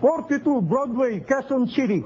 42 Broadway, Quezon City.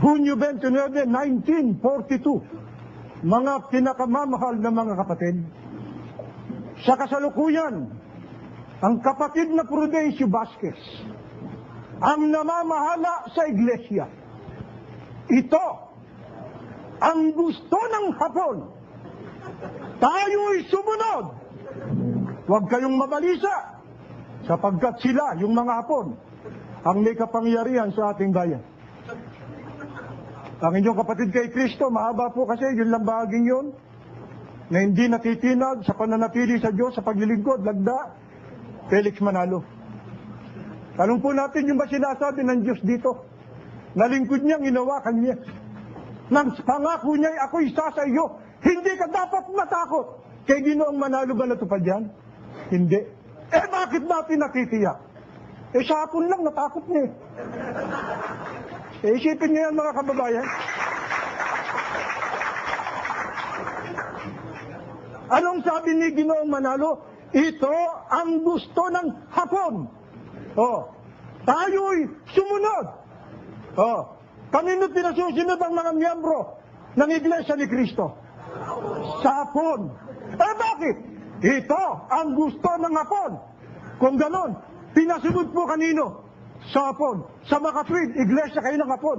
Hunyo 29, 1942. Mga pinakamamahal na mga kapatid. Sa kasalukuyan, ang kapatid na Prudencio Vasquez, ang namamahala sa iglesia. Ito, ang gusto ng Hapon. Tayo'y sumunod. Huwag kayong mabalisa, sapagkat sila, yung mga Hapon, ang may kapangyarihan sa ating bayan. Ang inyong kapatid kay Kristo, mahaba po kasi, yun lang bahaging yun, na hindi natitinag sa pananatili sa Diyos, sa paglilingkod, lagda, Felix Manalo. Tanong po natin yung ba sinasabi ng Diyos dito? Nalingkod niya, ginawakan niya. Nang pangako niya, ako isa sa iyo, hindi ka dapat matakot. Kay Ginoong Manalo ba natupad yan? Hindi. Eh bakit natin nakitiyak? Eh sa hapon lang, natakot niya eh. Eh, isipin niyo yan mga kababayan. Anong sabi ni Ginoong Manalo? Ito ang gusto ng Hapon. Oh, tayo'y sumunod. Oh, kanino pinasusunod ang mga miyembro ng Iglesia ni Kristo? Sa Hapon. Eh bakit? Ito ang gusto ng Hapon. Kung ganon, pinasunod po kanino? Sa Hapon. Sa Makatwid, Iglesia kayo ng Hapon.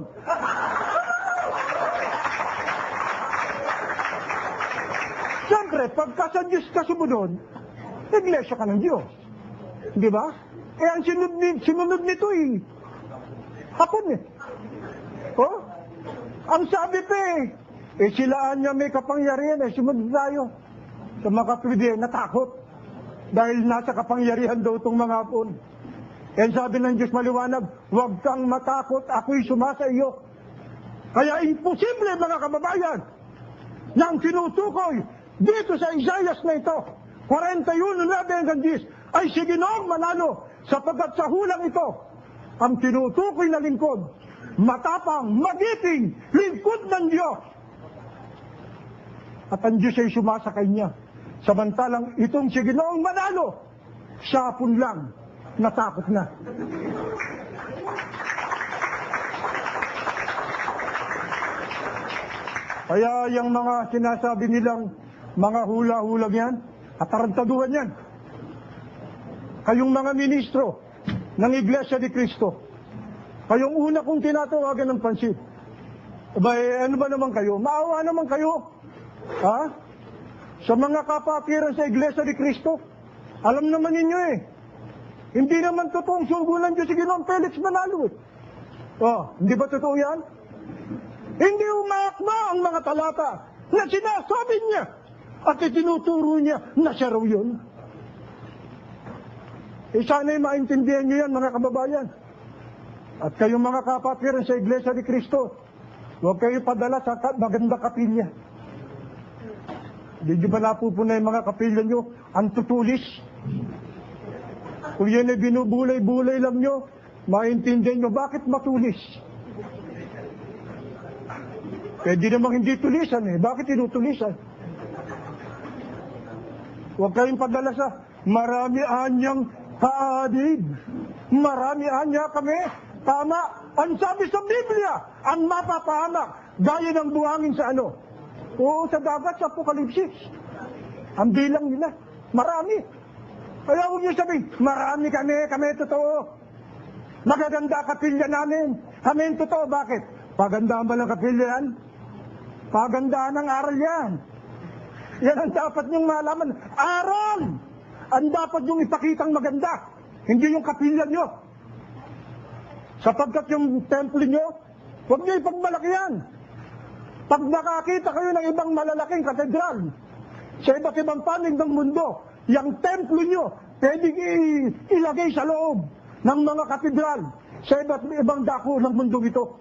Siyempre, pagka sa Diyos ka sumunod, iglesia ka ng Diyos. Di ba? Eh, ang sinunod, ni, sinunod nito eh, hapon eh. Oh? Ang sabi pa eh, eh silaan niya may kapangyarihan eh, sumunod tayo. Sa mga kapwede, natakot. Dahil nasa kapangyarihan daw itong mga hapon. Eh sabi ng Diyos maliwanag, huwag kang matakot, ako'y sumasa iyo. Kaya imposible mga kababayan, na ang tinutukoy dito sa Isaias na ito, 41, 9 hanggang 10, ay si Ginoong manalo sapagkat sa hulang ito, ang tinutukoy na lingkod, matapang, magiting, lingkod ng Diyos. At ang Diyos ay sumasakay niya. Samantalang itong si Ginoong manalo, siya hapon lang, natakot na. Kaya yung mga sinasabi nilang mga hula-hulag yan, atarantaduhan yan. Kayong mga ministro ng Iglesia ni Cristo, kayong una kong tinatawagan ng pansin. Aba, ano ba naman kayo? Maawa naman kayo. Ha? Sa mga kapatiran sa Iglesia ni Cristo, alam naman ninyo eh, hindi naman totoong sugulan Diyos si Ginoong Felix Manalo eh. Oh, hindi ba totoo yan? Hindi umaakma ang mga talata na sinasabi niya at itinuturo niya na siya raw yun. Eh sana'y maintindihan niyo yan mga kababayan. At kayong mga kapatiran sa Iglesia ni Cristo, huwag kayo padala sa maganda kapilya. Hindi ba napupuna yung mga kapilya nyo? Ang tutulis. Kung yan ay binubulay-bulay lang nyo, maintindihan nyo bakit matulis. Pwede namang hindi tulisan eh. Bakit tinutulisan? Huwag kayong padala sa marami anyang kaadib. Marami anya kami. Tama. Ang sabi sa Biblia, ang mapapahamak, gaya ng buhangin sa ano? Oo, sa dagat, sa Apokalipsis. Ang bilang nila, marami. Kaya huwag niyo sabihin, marami kami, kami totoo. Magaganda kapilya namin. Kami totoo. Bakit? Pagandahan ba ng kapilya yan? Pagandahan ng aral yan. Yan ang dapat niyong malaman. Aral! Ang dapat niyong ipakitang maganda. Hindi yung kapilya niyo. Sapagkat yung temple niyo, huwag niyo ipagmalaki yan. Pag nakakita kayo ng ibang malalaking katedral, sa iba't ibang panig ng mundo, yung templo nyo, pwedeng ilagay sa loob ng mga katedral sa iba't ibang dako ng mundo ito.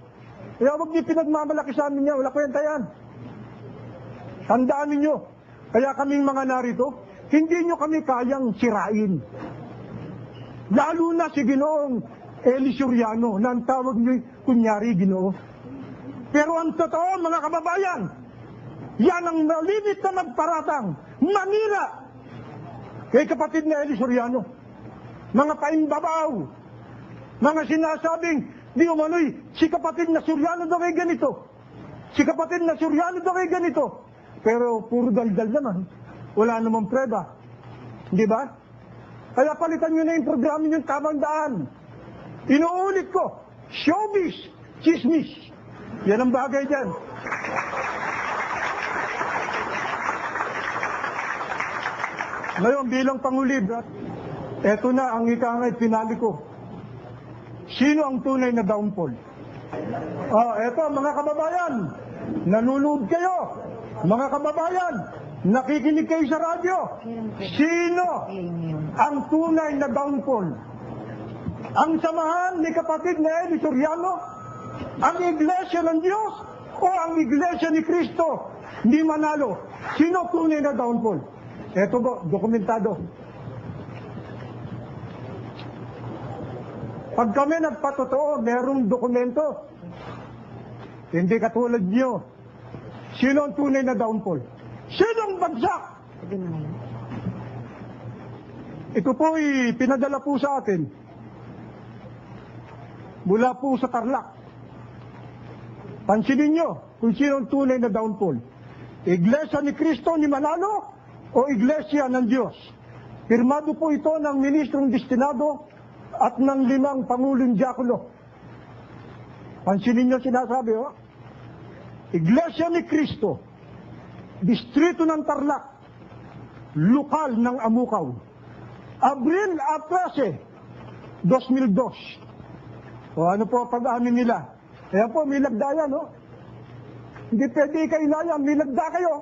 Kaya huwag niyo pinagmamalaki sa amin yan, wala kwenta yan. Tandaan ninyo, kaya kaming mga narito, hindi nyo kami kayang sirain. Lalo na si Ginoong Eli Suriano, na ang tawag nyo kunyari Ginoo. Pero ang totoo, mga kababayan, yan ang malimit na magparatang, manira kay kapatid na Eli Soriano. Mga paimbabaw, Mga sinasabing, di umano'y, si kapatid na Suryano daw ay ganito. Si kapatid na Suryano daw ay ganito. Pero puro daldal naman. Wala namang preba. Di ba? Kaya palitan nyo na yung programa yung tamang daan. Inuulit ko, showbiz, chismis. Yan ang bagay dyan. Ngayon, bilang pangulib, eto na ang ikangay pinali ko. Sino ang tunay na downfall? Ah, eto mga kababayan, nanonood kayo. Mga kababayan, nakikinig kayo sa radyo. Sino ang tunay na downfall? Ang samahan ni kapatid na Eli Soriano? Ang iglesia ng Diyos? O ang iglesia ni Kristo? Ni Manalo? Sino tunay na downfall? Eto po, dokumentado. Pag kami nagpatotoo, merong dokumento. Hindi katulad niyo. Sino ang tunay na downfall? Sino ang bagsak? Ito po ay pinadala po sa atin. Mula po sa Tarlac. Pansinin nyo kung sino ang tunay na downfall. Iglesia ni Kristo ni Manalo o Iglesia ng Diyos. Pirmado po ito ng Ministrong Destinado at ng limang Pangulong Diakono. Pansinin nyo sinasabi, oh. Iglesia ni Kristo, Distrito ng Tarlac, Lokal ng Amukaw, Abril 13, 2002. O ano po pag-amin nila? Kaya po, may lagdaya, no? Hindi pwede kailaya, may lagda kayo.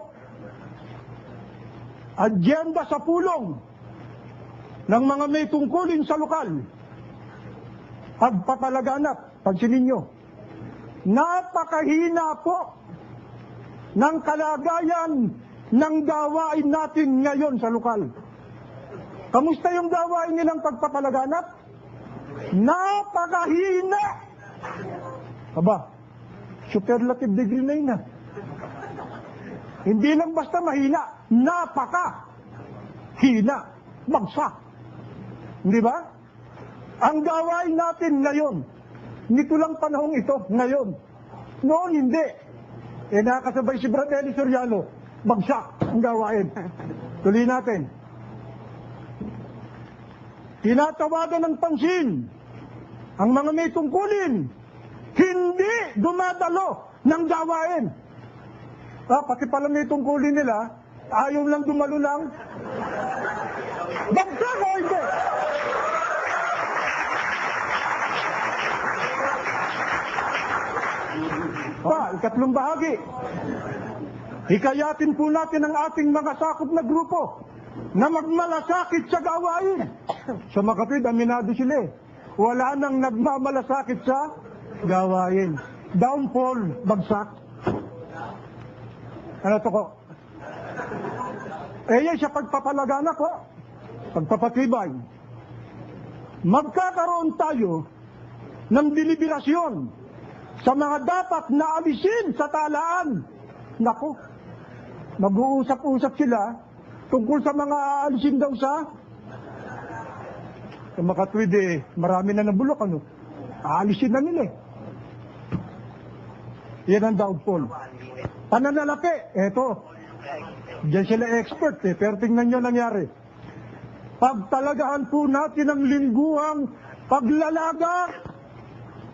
Agenda sa pulong ng mga may tungkulin sa lokal. Pagpapalaganap, pansinin nyo, napakahina po ng kalagayan ng gawain natin ngayon sa lokal. Kamusta yung gawain nilang pagpapalaganap? Napakahina! Aba, superlative degree na yun ah. Hindi lang basta mahina, napaka hina, bagsak. Hindi ba? Ang gawain natin ngayon, nito lang panahong ito, ngayon. Noon hindi. Eh nakasabay si Bratelli Soriano, bagsak ang gawain. Tuloy natin. Tinatawagan ng pansin ang mga may tungkulin, hindi dumadalo ng gawain. Ah, pati pala may tungkulin nila, ayaw lang dumalo ng bagsak o hindi? Pa, ikatlong bahagi. Hikayatin po natin ang ating mga sakop na grupo na magmalasakit sa gawain. Sa makapid, aminado sila eh. Wala nang nagmamalasakit sa gawain. Downfall, bagsak. Ano to ko? Eh yan sa pagpapalagana ko. Pagpapatibay. Magkakaroon tayo ng deliberasyon sa mga dapat na alisin sa talaan. Nako, mag-uusap-usap sila tungkol sa mga alisin daw sa sa makatwid eh, marami na nabulok ano. Aalisin na nila eh. Yan ang downfall. Pananalapi, eto. Diyan sila expert eh, pero tingnan nyo nangyari. Pagtalagahan po natin ang lingguhang paglalaga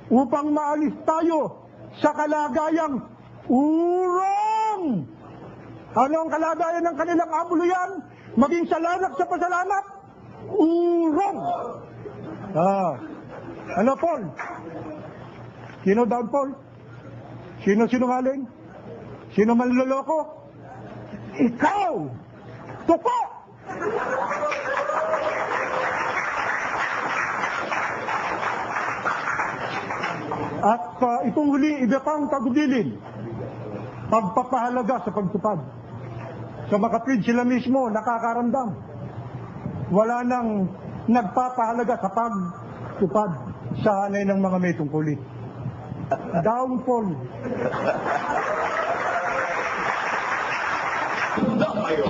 upang maalis tayo sa kalagayang urong. Ano ang kalagayan ng kanilang abuluyan? Maging salanak sa pasalamat? Urong. Ah. Ano, Paul? Sino down, Paul? Sino sinungaling? Sino manloloko? Ikaw! Tuko! At uh, itong huli, iba pang tagudilin. Pagpapahalaga sa pagtupad. Sa makatwid sila mismo, nakakaramdam. Wala nang nagpapahalaga sa pagtupad sa hanay ng mga may tungkulin. Downfall. Tunda kayo.